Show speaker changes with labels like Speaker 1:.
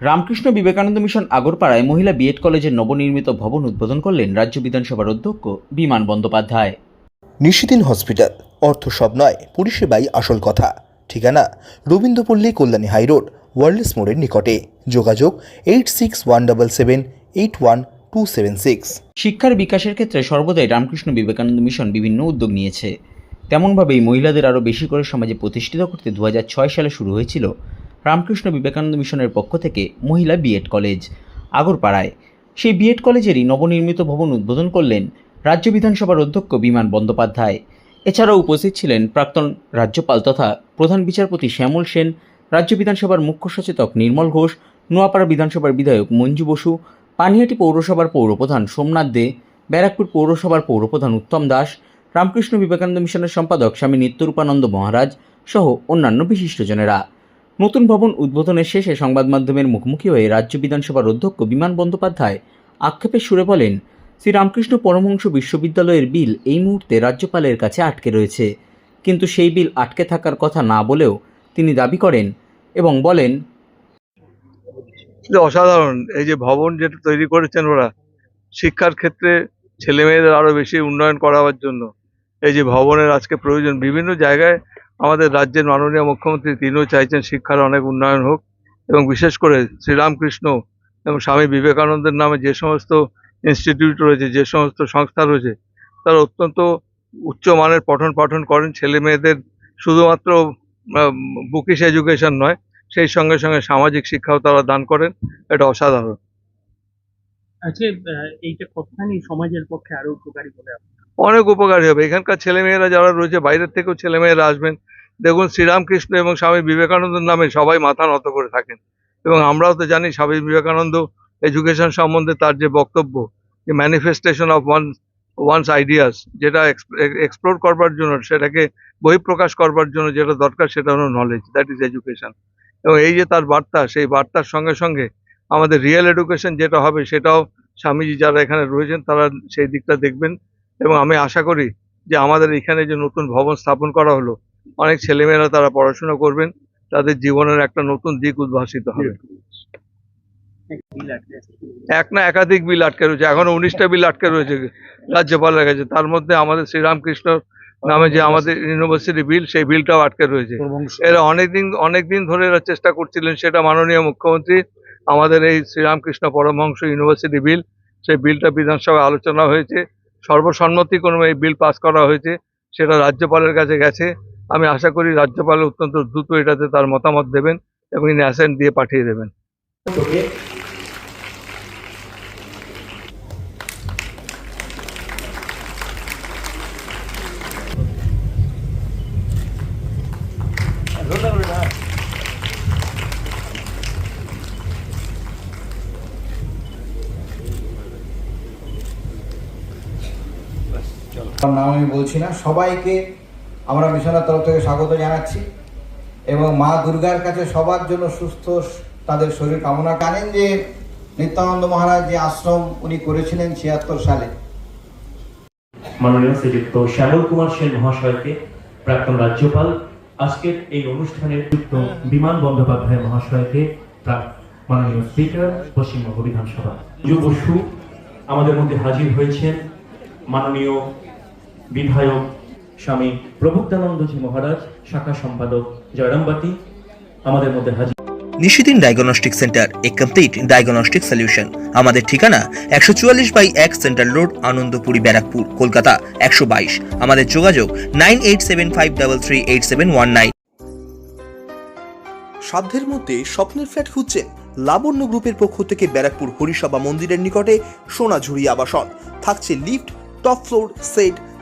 Speaker 1: Ramakrishna Vivekananda mission আগরপাড়ায় মহিলা B Ed কলেজের নবনির্মিত ভবন উদ্বোধন করলেন রাজ্য বিধানসভার অধ্যক্ষ বিমান বন্দ্যোপাধ্যায়।
Speaker 2: নিশিদিন হসপিটাল অর্থ সব নয় পরিষেবাই আসল কথা। ঠিকানা রবীন্দ্রপল্লী কল্যাণী হাইরোড ওয়ার্ল্ডস মোড়ের নিকটে। যোগাযোগ eight six one double seven eight one two seven six.
Speaker 1: শিক্ষার বিকাশের ক্ষেত্রে সর্বদাই রামকৃষ্ণ বিবেকানন্দ মিশন বিভিন্ন উদ্যোগ নিয়েছে। তেমনভাবেই মহিলাদের আরও বেশি করে সমাজে প্রতিষ্ঠিত করতে দু হাজার ছয় সালে শুরু হয়েছিল রামকৃষ্ণ বিবেকানন্দ মিশনের পক্ষ থেকে মহিলা বিএড কলেজ, আগরপাড়ায়। সেই বিএড কলেজেরই নবনির্মিত ভবন উদ্বোধন করলেন রাজ্য বিধানসভার অধ্যক্ষ বিমান বন্দ্যোপাধ্যায়। এছাড়াও উপস্থিত ছিলেন প্রাক্তন রাজ্যপাল তথা প্রধান বিচারপতি শ্যামল সেন, রাজ্য বিধানসভার মুখ্য সচেতক নির্মল ঘোষ, নোয়াপাড়া বিধানসভার বিধায়ক মঞ্জু বসু, পানিহাটি পৌরসভার পৌরপ্রধান সোমনাথ দে, ব্যারাকপুর পৌরসভার পৌরপ্রধান উত্তম দাস, রামকৃষ্ণ বিবেকানন্দ মিশনের সম্পাদক স্বামী নিত্যরূপানন্দ মহারাজ সহ অন্যান্য বিশিষ্টজনেরা। নতুন ভবন উদ্বোধনের শেষে সংবাদ মাধ্যমের মুখোমুখি হয়ে রাজ্য বিধানসভার অধ্যক্ষ বিমান বন্দ্যোপাধ্যায় আক্ষেপের সুরে বলেন, শ্রীরামকৃষ্ণ পরমহংস বিশ্ববিদ্যালয়ের বিল এই মুহূর্তে রাজ্যপালের কাছে আটকে রয়েছে। কিন্তু সেই বিল আটকে থাকার কথা না বলেও তিনি দাবি করেন এবং বলেন
Speaker 3: অসাধারণ, এই যে ভবন যেটা তৈরি করেছেন ওরা, শিক্ষার ক্ষেত্রে ছেলে মেয়েদের আরও বেশি উন্নয়ন করাবার জন্য। এই যে ভবনের আজকে প্রয়োজন বিভিন্ন জায়গায় আমাদের রাজ্যের মাননীয় মুখ্যমন্ত্রী, তিনিও চাইছেন শিক্ষার অনেক উন্নয়ন হোক এবং বিশেষ করে শ্রীরামকৃষ্ণ এবং স্বামী বিবেকানন্দের নামে যে সমস্ত ইনস্টিটিউট রয়েছে, যে সমস্ত সংস্থা রয়েছে, তারা অত্যন্ত উচ্চমানের পঠন পাঠন করেন। ছেলে মেয়েদের শুধুমাত্র বুকিশ এডুকেশন নয়, সেই সঙ্গে সঙ্গে সামাজিক শিক্ষাও তারা দান করেন। এটা অসাধারণ।
Speaker 4: আজকে এইটা কতখানি সমাজের পক্ষে আরও উপকারী বলে
Speaker 3: অনেক উপকারী হবে। এখানকার ছেলেমেয়েরা যারা রয়েছে, বাইরের থেকেও ছেলেমেয়েরা আসবেন। দেখুন, শ্রীরামকৃষ্ণ এবং স্বামী বিবেকানন্দের নামে সবাই মাথা নত করে থাকেন। এবং আমরাও তো জানি স্বামী বিবেকানন্দ এডুকেশন সম্বন্ধে তার যে বক্তব্য, যে manifestation of one one's ideas যেটা এক্সপ্লোর করবার জন্য, সেটাকে বহিঃপ্রকাশ করবার জন্য যেটা দরকার, সেটা হলো নলেজ দ্যাট ইজ এডুকেশন এবং এই যে তার বার্তা, সেই বার্তার সঙ্গে সঙ্গে আমাদের রিয়েল এডুকেশন যেটা হবে, সেটাও স্বামীজি যারা এখানে রয়েছেন, তারা সেই দিকটা দেখবেন। এবং আমি আশা করি যে আমাদের এখানে যে নতুন ভবন স্থাপন করা হলো অনেক ছেলেমেয়েরা তারা পড়াশোনা করবেন তাদের জীবনের একটা নতুন দিক উদ্ভাসিত হবে। এক না একাধিক বিল আটকে রয়েছে এখনও উনিশটা বিল আটকে রয়েছে রাজ্যপালের কাছে তার মধ্যে আমাদের শ্রীরামকৃষ্ণ নামে যে আমাদের ইউনিভার্সিটি বিল সেই বিলটাও আটকে রয়েছে। এরা অনেকদিন অনেকদিন ধরে এরা চেষ্টা করছিলেন সেটা মাননীয় মুখ্যমন্ত্রী আমাদের এই শ্রীরামকৃষ্ণ পরমহংস ইউনিভার্সিটি বিল সেই বিলটা বিধানসভায় আলোচনা হয়েছে। সর্বসম্মতিক্রমে এই বিল পাস করা হয়েছে, সেটা রাজ্যপালের কাছে গেছে। আমি আশা করি রাজ্যপাল অত্যন্ত দ্রুত এটাতে তার মতামত দেবেন এবং ইনি অ্যাসেন্ট দিয়ে পাঠিয়ে দেবেন।
Speaker 5: নাম আমি বলছি না। সবাইকে আমরা মিশনের তরফ থেকে স্বাগত জানাচ্ছি এবং মা দুর্গার কাছে সবার জন্য সুস্থ তাদের শরীর কামনা জানেন যে নিত্যানন্দ মহারাজ যে আশ্রম উনি করেছিলেন ছিয়াত্তর সালে।
Speaker 6: মাননীয় শ্রীযুক্ত শ্যামল কুমার সেন মহাশয়কে প্রাক্তন রাজ্যপাল, আজকের এই অনুষ্ঠানের যুক্ত বিমান বন্দ্যোপাধ্যায় মহাশয়কে মাননীয় স্পিকার, পশ্চিমবঙ্গ বিধানসভা। যুব বসু, আমাদের মধ্যে হাজির হয়েছেন মাননীয় বিধায়ক স্বামী প্রভুক্তানন্দজি মহারাজ শাখা সম্পাদক জয়রামবাতি আমাদের মধ্যে হাজির।
Speaker 2: Nishidin diagnostic centre a complete diagnostic solution. আমাদের ঠিকানা একশো চুয়াল্লিশ বাই এক সেন্ট্রাল রোড আনন্দপুরি ব্যারাকপুর কলকাতা একশো বাইশ। আমাদের যোগাযোগ nine eight seven five double three eight seven one nine. সাধ্যের মধ্যে স্বপ্নের ফ্ল্যাট খুঁজছেন লাবণ্য গ্রুপের পক্ষ থেকে ব্যারাকপুর হরিসভা মন্দিরের নিকটে সোনাঝুরি আবাসন। থাকছে lift top floor set